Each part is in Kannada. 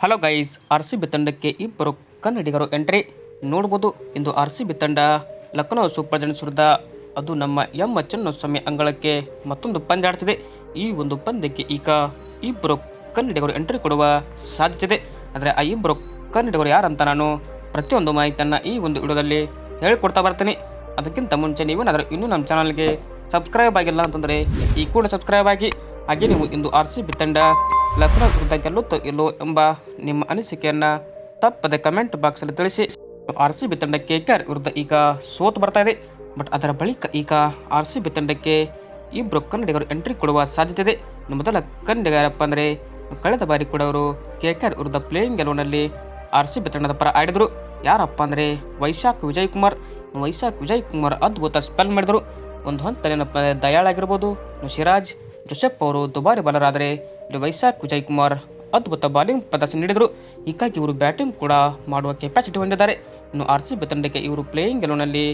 Hello guys R C B ತಂಡಕ್ಕೆ ಇಬ್ಬರು ಕನ್ನಡಿಗರು ಎಂಟ್ರಿ ನೋಡ್ಬೋದು. ಇಂದು ಆರ್ ಸಿ ಬಿ ತಂಡ ಲಕ್ನೋ ಸೂಪರ್ ಜೈಂಟ್ಸ್ ವಿರುದ್ಧ ಅದು ನಮ್ಮ ಎಂ ಸಮಯ ಅಂಗಳಕ್ಕೆ ಮತ್ತೊಂದು ಪಂದ್ಯ ಆಡ್ತಿದೆ ಈ ಒಂದು ಪಂದ್ಯಕ್ಕೆ ಈಗ ಇಬ್ಬರು ಕನ್ನಡಿಗರು ಎಂಟ್ರಿ ಕೊಡುವ ಸಾಧ್ಯತೆ ಆದರೆ ಆ ಇಬ್ಬರು ಕನ್ನಡಿಗರು ಯಾರಂತ ನಾನು ಪ್ರತಿಯೊಂದು ಮಾಹಿತಿಯನ್ನು ಈ ಒಂದು ವಿಡಿಯೋದಲ್ಲಿ ಹೇಳಿಕೊಡ್ತಾ ಬರ್ತೀನಿ. ಅದಕ್ಕಿಂತ ಮುಂಚೆ ನೀವೇನಾದರೂ ಇನ್ನೂ ನಮ್ಮ ಚಾನಲ್ಗೆ ಸಬ್ಸ್ಕ್ರೈಬ್ ಆಗಿಲ್ಲ ಅಂತಂದರೆ ಈ ಕೂಡ ಸಬ್ಸ್ಕ್ರೈಬ್ ಆಗಿ. ಹಾಗೆ ನೀವು ಇಂದು ಆರ್ ಸಿ ಬಿ ತಂಡ ಲಕ್ನೋ ವಿರುದ್ಧ ಗೆಲ್ಲುತ್ತೋ ಇಲ್ಲೋ ಎಂಬ ನಿಮ್ಮ ಅನಿಸಿಕೆಯನ್ನು ತಪ್ಪದೆ ಕಮೆಂಟ್ ಬಾಕ್ಸಲ್ಲಿ ತಿಳಿಸಿ ಆರ್ ಸಿ ಬಿ ತಂಡ ಕೆ ವಿರುದ್ಧ ಈಗ ಸೋತು ಬರ್ತಾ ಇದೆ ಬಟ್ ಅದರ ಬಳಿಕ ಈಗ ಆರ್ ಸಿ ಬಿ ತಂಡಕ್ಕೆ ಇಬ್ಬರು ಕನ್ನಡಿಗರು ಎಂಟ್ರಿ ಕೊಡುವ ಸಾಧ್ಯತೆ ಇದೆ ಮೊದಲ ಕನ್ನಡಿಗ ಯಾರಪ್ಪ ಅಂದರೆ ಕಳೆದ ಬಾರಿ ಕೂಡ ಅವರು ಕೆ ಆರ್ ವಿರುದ್ಧ ಪ್ಲೇಯಿಂಗ್ ಗೆಲುವಿನಲ್ಲಿ ಆರ್ ಸಿ ಬಿ ತಂಡದ ಪರ ಆಡಿದರು ಯಾರಪ್ಪ ಅಂದರೆ ವೈಶಾಖ್ ವಿಜಯ್ ಕುಮಾರ್ ವೈಶಾಖ್ ವಿಜಯ್ ಕುಮಾರ್ ಅದ್ಭುತ ಸ್ಪೆಲ್ ಮಾಡಿದರು ಒಂದು ಹಂತನೇನಪ್ಪ ದಯಾಳ್ ಆಗಿರ್ಬೋದು ಸಿರಾಜ್ ಜೋಸೆಫ್ ಅವರು ದುಬಾರಿ ಬಾಲರಾದರೆ ಇಲ್ಲಿ ವೈಶಾಖ್ ವಿಜಯ್ ಕುಮಾರ್ ಅದ್ಭುತ ಬಾಲಿಂಗ್ ಪ್ರದರ್ಶನ ನೀಡಿದರು. ಹೀಗಾಗಿ ಇವರು ಬ್ಯಾಟಿಂಗ್ ಕೂಡ ಮಾಡುವ ಕೆಪಾಸಿಟಿ ಹೊಂದಿದ್ದಾರೆ. ಇನ್ನು ಆರ್ ಸಿ ಬಿ ತಂಡಕ್ಕೆ ಇವರು ಪ್ಲೇಯಿಂಗ್ ಗೆಲುವಿನಲ್ಲಿ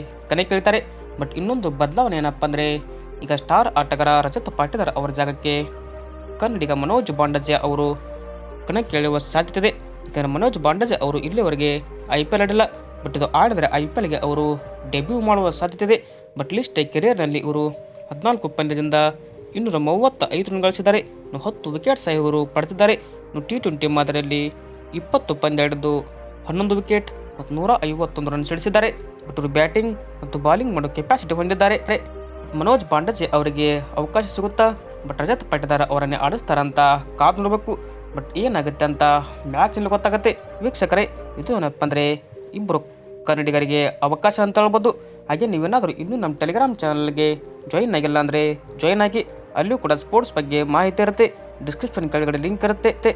ಕೇಳ್ತಾರೆ ಬಟ್ ಇನ್ನೊಂದು ಬದಲಾವಣೆ ಏನಪ್ಪ ಅಂದರೆ, ಈಗ ಸ್ಟಾರ್ ಆಟಗಾರ ರಜತ್ ಪಾಟೀದಾರ್ ಅವರ ಜಾಗಕ್ಕೆ ಕನ್ನಡಿಗ ಮನೋಜ್ ಬಾಂಡಜೆ ಅವರು ಕಣಕ್ಕಿಳಿಯುವ ಸಾಧ್ಯತೆ ಇದೆ. ಯಾಕಂದರೆ ಮನೋಜ್ ಬಾಂಡಜೆ ಅವರು ಇಲ್ಲಿವರೆಗೆ ಐ ಪಿ ಎಲ್ ಆಡಿಲ್ಲ. ಬಟ್ ಇದು ಆಡಿದರೆ ಐ ಪಿ ಎಲ್ಗೆ ಅವರು ಡೆಬ್ಯೂ ಮಾಡುವ ಸಾಧ್ಯತೆ ಇದೆ. ಬಟ್ ಲಿಸ್ಟ್ ಕೆರಿಯರ್ನಲ್ಲಿ ಇವರು ಹದಿನಾಲ್ಕು ಪಂದ್ಯದಿಂದ ಇನ್ನೂರ ಮೂವತ್ತ ಐದು ರನ್ ಗಳಿಸಿದ್ದಾರೆ. ಹತ್ತು ವಿಕೆಟ್ ಸಹ ಇವರು ಪಡೆದಿದ್ದಾರೆ. ಇನ್ನು ಟಿ ಟ್ವೆಂಟಿ ಮಾದರಿಯಲ್ಲಿ ಇಪ್ಪತ್ತು ಪಂದ್ಯ ಹಿಡಿದು ಹನ್ನೊಂದು ವಿಕೆಟ್ ಮತ್ತು ನೂರ ಐವತ್ತೊಂದು ರನ್ ಸಿಡಿಸಿದ್ದಾರೆ ಒಟ್ಟು ಬ್ಯಾಟಿಂಗ್ ಮತ್ತು ಬಾಲಿಂಗ್ ಮಾಡೋ ಕೆಪಾಸಿಟಿ ಹೊಂದಿದ್ದಾರೆ. ಮನೋಜ್ ಪಾಂಡಜೆ ಅವರಿಗೆ ಅವಕಾಶ ಸಿಗುತ್ತಾ? ಬಟ್ ರಜತ್ ಪಟ್ಟದಾರ ಅವರನ್ನೇ ಆಡಿಸ್ತಾರಂತ ಕಾದು ನೋಡಬೇಕು. ಬಟ್ ಏನಾಗುತ್ತೆ ಅಂತ ಮ್ಯಾಚ್ನಲ್ಲಿ ಗೊತ್ತಾಗುತ್ತೆ. ವೀಕ್ಷಕರೇ, ಇದು ಏನಪ್ಪ ಅಂದರೆ ಇಬ್ಬರು ಕನ್ನಡಿಗರಿಗೆ ಅವಕಾಶ ಅಂತ ಹೇಳ್ಬೋದು. ಹಾಗೆ ನೀವೇನಾದರೂ ಇನ್ನೂ ನಮ್ಮ ಟೆಲಿಗ್ರಾಮ್ ಚಾನಲ್ಗೆ ಜಾಯಿನ್ ಆಗಿಲ್ಲ ಅಂದರೆ ಜಾಯಿನ್ ಆಗಿ. ಅಲ್ಲಿಯೂ ಕೂಡ ಸ್ಪೋರ್ಟ್ಸ್ ಬಗ್ಗೆ ಮಾಹಿತಿ ಇರುತ್ತೆ. ಡಿಸ್ಕ್ರಿಪ್ಷನ್ ಕೆಳಗಡೆ ಲಿಂಕ್ ಇರುತ್ತೆ.